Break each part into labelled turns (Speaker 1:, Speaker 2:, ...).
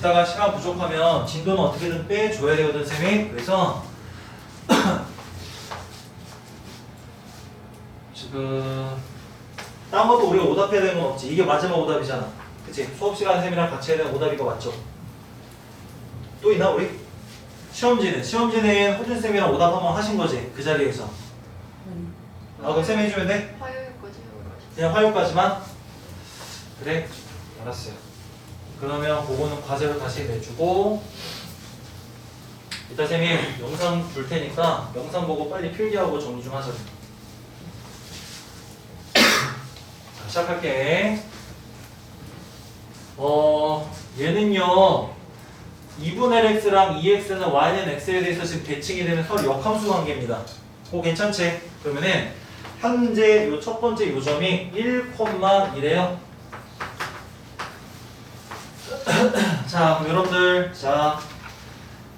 Speaker 1: 이따가 시간 부족하면 진도는 어떻게든 빼줘야 되거든 쌤이 그래서 지금 딴 것도 우리가 오답해야 되는 건 없지 이게 마지막 오답이잖아 그치 수업 시간 쌤이랑 같이 해야 되는 오답인 거 맞죠? 또 있나 우리? 시험지는 시험지는 호준 쌤이랑 오답 한번 하신 거지 그 자리에서 아 그럼 쌤이 해주면 돼?
Speaker 2: 화요일까지.
Speaker 1: 그냥 화요까지만? 그래 알았어요 그러면 그거는 과제로 다시 내주고 이따 쌤이 영상 줄 테니까 영상 보고 빨리 필기하고 정리 좀 하자 자 시작할게 어 얘는요 2분의 x랑 2x는 y는 x에 대해서 지금 대칭이 되는 서로 역함수 관계입니다 그거 괜찮지? 그러면은 현재 요 첫 번째 요점이 1,1이래요. 자, 그럼 여러분들, 자,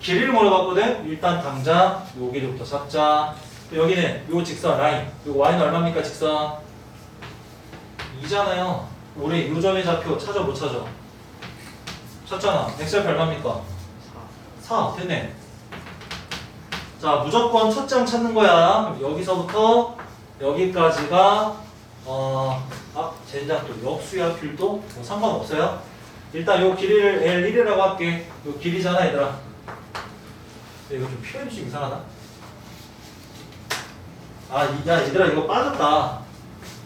Speaker 1: 길이를 물어봤거든? 일단 당장 요 길이부터 잡자. 또 여기는 요 직선 라인. 요 y는 얼마입니까, 직선? 2잖아요. 우리 요점의 좌표 찾아 못 찾아? 찾잖아. x좌표 얼마입니까? 4. 됐네. 자, 무조건 첫 장 찾는 거야. 여기서부터 여기까지가 어, 아, 젠장 또 역수야 필도 뭐 상관없어요. 일단 요 길이를 L1이라고 할게. 요 길이잖아, 얘들아. 이거 좀 표현이 좀 이상하다. 아, 이- 야, 얘들아 이거 빠졌다.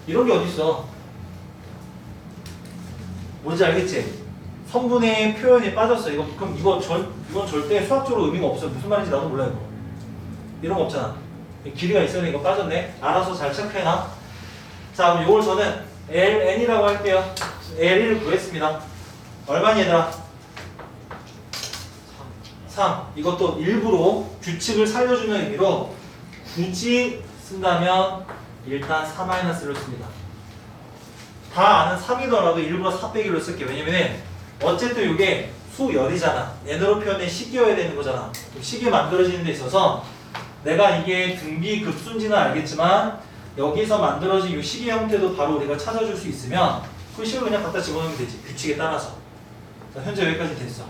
Speaker 1: 이런 게 어딨어? 뭔지 알겠지? 성분의 표현이 빠졌어. 이거 그럼 이거 전 이건 절대 수학적으로 의미가 없어. 무슨 말인지 나도 몰라 이거. 이런 거 없잖아. 길이가 있어야 이거 빠졌네. 알아서 잘 체크해놔. 자, 그럼 이걸 저는 LN이라고 할게요. L1을 구했습니다. 얼마니 얘들아? 3. 이것도 일부러 규칙을 살려주는 의미로 굳이 쓴다면 일단 4-를 씁니다. 다 아는 3이더라도 일부러 4 빼기로 쓸게. 왜냐면은 어쨌든 이게 수열이잖아. n으로 표현된 식이어야 되는 거잖아. 식이 만들어지는 데 있어서 내가 이게 등비 급수인지는 알겠지만 여기서 만들어진 이 식의 형태도 바로 우리가 찾아줄 수 있으면 그 식을 그냥 갖다 집어넣으면 되지 규칙에 따라서 자 현재 여기까지 됐어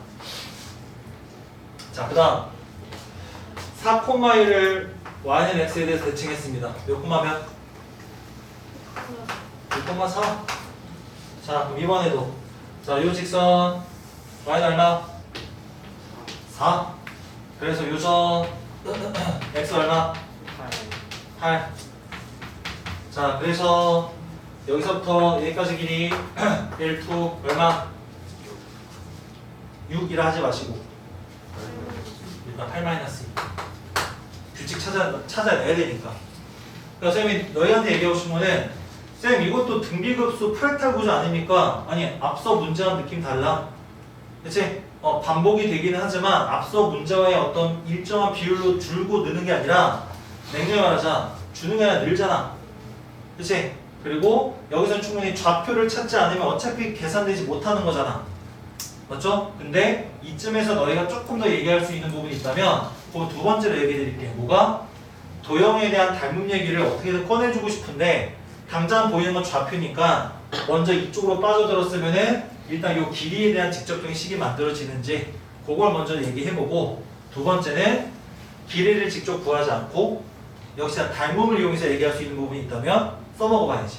Speaker 1: 자 그 다음 4,1을 y는 x에 대해서 대칭했습니다 몇 콤마 몇? 6,4 자 그럼 이번에도 자요 직선 y는 얼마? 4 그래서 요점 x 얼마? 8. 자, 그래서 여기서부터 여기까지 길이 1, 2 얼마? 6이라 하지 마시고 일단 8 마이너스 2. 규칙 찾아 찾아내야 되니까. 그러니까 쌤이 너희한테 얘기하고 싶은 거는 쌤 이것도 등비급수 프랙탈 구조 아닙니까? 아니 앞서 문제랑 느낌 달라. 그치? 어, 반복이 되기는 하지만 앞서 문제와의 어떤 일정한 비율로 줄고 느는 게 아니라 냉정히 말하자 주는 게 아니라 늘잖아 그치? 그리고 여기서 충분히 좌표를 찾지 않으면 어차피 계산되지 못하는 거잖아 맞죠? 근데 이쯤에서 너희가 조금 더 얘기할 수 있는 부분이 있다면 그 두 번째로 얘기해 드릴게 뭐가? 도형에 대한 닮음 얘기를 어떻게든 꺼내주고 싶은데 당장 보이는 건 좌표니까 먼저 이쪽으로 빠져들었으면은 일단 이 길이에 대한 직접적인 식이 만들어지는지 그걸 먼저 얘기해보고 두 번째는 길이를 직접 구하지 않고 역시 나 닮음을 이용해서 얘기할 수 있는 부분이 있다면 써먹어봐야지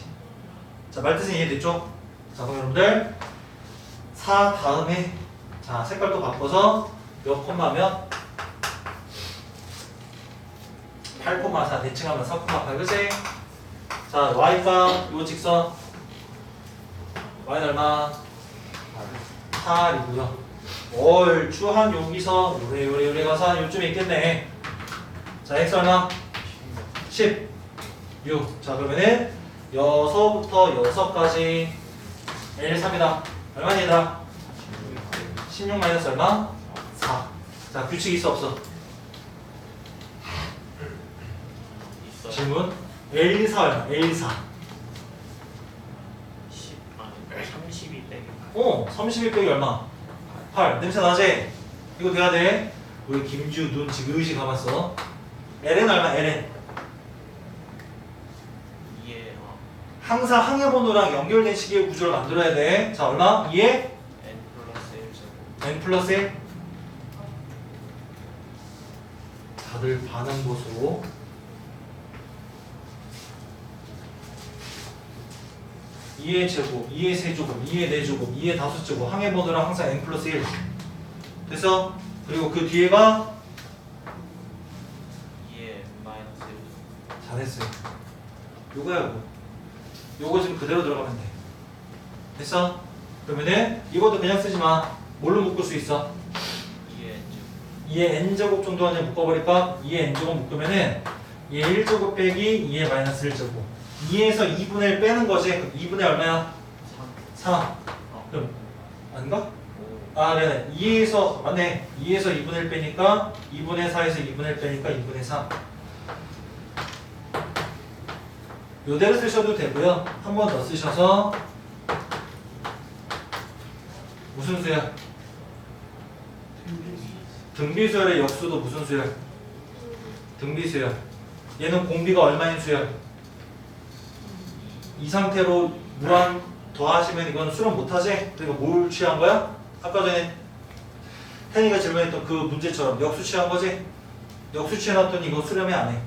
Speaker 1: 자 말뜻은 이해됐죠? 자 그럼 여러분들 4 다음에 자 색깔도 바꿔서 몇 콤마면? 8,4 대칭하면 4,8 그치? 자 y가 요 직선. y는 얼마? 8이고요. 얼추 한 여기서. 요래 요래 요래 가서 한 요쯤에 있겠네. 자 x 얼마? 10 6. 자 그러면은 여서부터 여서까지 L3이다 얼마니 얘들아? 16 마이너스 얼마? 4. 자 규칙 있어 없어?
Speaker 3: 있어요.
Speaker 1: 질문 L4 얼마? L4
Speaker 3: 10 아니 32 빼기
Speaker 1: 어 31 빼기 얼마? 8 냄새 나지? 이거 돼야 돼 우리 김주 눈 지그시 감았어 LN 얼마? LN
Speaker 3: 2에 어,
Speaker 1: 항상 항해 번호랑 연결된 시계의 구조를 만들어야 돼. 자, 얼마? 2에
Speaker 3: n 플러스 1제곱
Speaker 1: n 플러스 1 다들 반응 보소 2의 제곱, 2의 세제곱, 2의 4제곱, 2의 5제곱 항해 번호랑 항상 n 플러스 1 됐어? 그리고 그 뒤에가
Speaker 3: 2에 마이너스 1.
Speaker 1: 잘했어요. 요거야 요거. 요거 지금 그대로 들어가면 돼. 됐어? 그러면은 이것도 그냥 쓰지 마. 뭘로 묶을 수 있어?
Speaker 3: 2에
Speaker 1: 2의 n제곱 정도 안에 묶어버릴까? 2의 n제곱 묶으면은 2의 1제곱 빼기 2의 마이너스 1제곱 2에서 2분의 1 빼는 거지? 그럼 2분의 얼마야?
Speaker 3: 3.
Speaker 1: 3 그럼 아닌가?
Speaker 3: 5.
Speaker 1: 아 네네 2에서 맞네 2에서 2분의 1 빼니까 2분의 4에서 2분의 1 빼니까 2분의 3 요대로 쓰셔도 되고요 한 번 더 쓰셔서 무슨 수야? 등비수열의 역수도 무슨 수열? 등비수열 얘는 공비가 얼마인 수열? 이 상태로 무한 더하시면 이건 수렴 못하지? 그리고 뭘 취한 거야? 아까 전에 태니가 질문했던 그 문제처럼 역수 취한 거지? 역수 취해놨더니 이거 수렴이 안 해.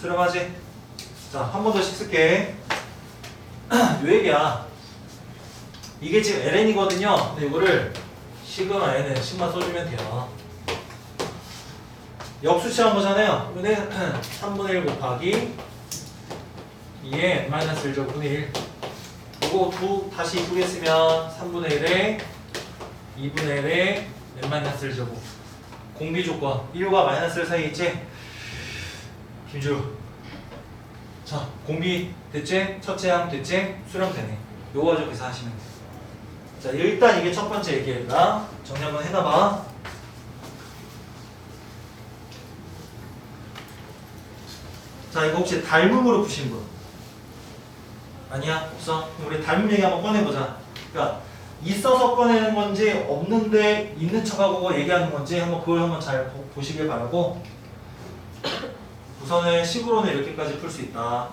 Speaker 1: 수렴하지? 자, 한 번 더씩 쓸게. 요 얘기야. 이게 지금 ln이거든요. 근데 이거를 시그마 n은 시그마 써주면 돼요. 역수 취한 거잖아요. 그러면 3분의 1 곱하기 2에 마이너스 1 제곱분의 1. 이거 두 다시 두 개 쓰면 3분의 1에 2분의 1에 n 마이너스 1 제곱. 공비 조건 1과 마이너스 1 사이에 있지? 김주. 자, 공비 됐지? 첫째 항 됐지? 수렴 되네. 요거 가지고 계산하시면 돼. 자, 일단 이게 첫 번째 얘기니까 정리 한번 해놔봐. 자, 이거 혹시 닮음으로 푸신 분? 아니야? 없어? 우리 닮음 얘기 한번 꺼내보자. 그러니까 있어서 꺼내는 건지 없는데 있는 척하고 얘기하는 건지 한번 그걸 한번 잘 보- 보시길 바라고 우선은 식으로는 이렇게까지 풀 수 있다.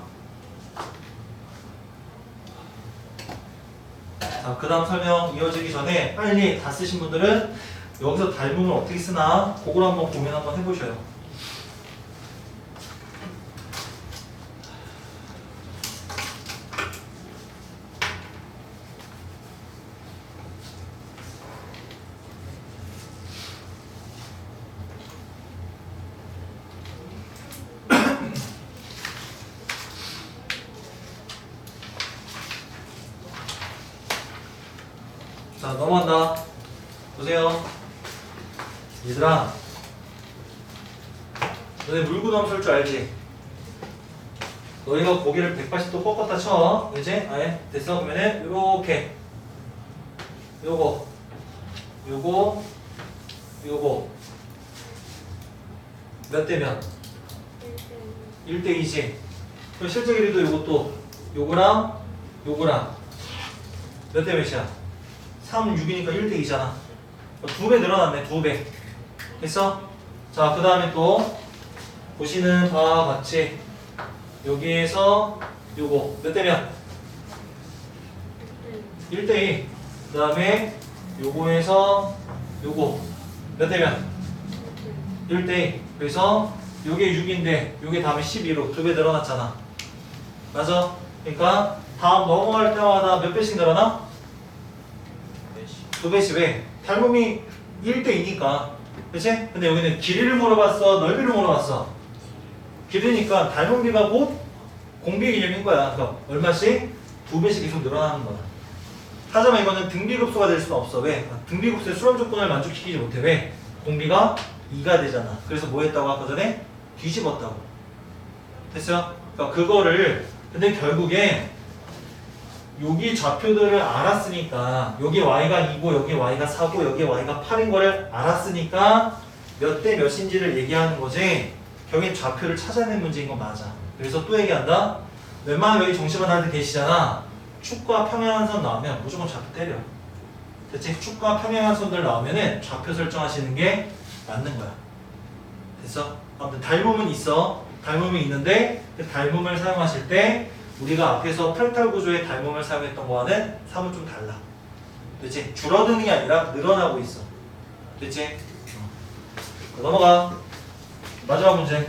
Speaker 1: 자, 그 다음 설명 이어지기 전에 빨리 다 쓰신 분들은 여기서 닮음을 어떻게 쓰나 그걸 한번 고민 한번 해보셔요. 자, 넘어간다. 보세요. 얘들아. 너네 물구나무 쓸줄 알지? 너희가 고개를 180도 꺾었다 쳐. 그지? 아예? 됐어? 그러면은, 요렇게. 요거. 요거. 요거. 몇대 몇? 1대2지. 그럼 실제 길이도 요것도 요거랑 요거랑 몇 대 몇이야? 3, 6이니까 1대 2잖아. 두 배 늘어났네, 두 배. 됐어? 자, 그 다음에 또 보시는 바와 같이 여기에서 요거 몇 대면? 1대 2. 그 다음에 요거에서 요거 몇 대면? 1대 2. 그래서 요게 6인데 요게 다음에 12로 두 배 늘어났잖아. 맞아? 그러니까 다음 넘어갈 때마다 몇 배씩 늘어나?
Speaker 3: 몇시?
Speaker 1: 두 배씩 왜? 닮음이 1대2니까 그치? 근데 여기는 길이를 물어봤어 넓이를 물어봤어 길이니까 닮음비가 곧 공비 개념인 거야 그러니까 얼마씩? 두 배씩 계속 늘어나는 거야 하지만 이거는 등비급수가 될 수는 없어 왜? 등비급수의 수렴 조건을 만족시키지 못해 왜? 공비가 2가 되잖아 그래서 뭐 했다고 아까 전에? 뒤집었다고 됐어요? 그러니까 그거를 근데 결국에 여기 좌표들을 알았으니까 여기 y가 2고 여기 y가 4고 여기 y가 8인 거를 알았으니까 몇 대 몇인지를 얘기하는 거지. 결국엔 좌표를 찾아낸 문제인 건 맞아. 그래서 또 얘기한다. 웬만하면 여기 정시반한테 계시잖아. 축과 평행한선 나오면 무조건 좌표 때려. 대체 축과 평행한선들 나오면은 좌표 설정하시는 게 맞는 거야. 됐어? 아무튼 닮음은 있어. 닮음이 있는데 그 닮음을 사용하실 때 우리가 앞에서 프랙탈 구조의 닮음을 사용했던 거와는 사뭇 좀 달라. 그렇지? 줄어드는 게 아니라 늘어나고 있어. 됐지? 어. 넘어가 마지막 문제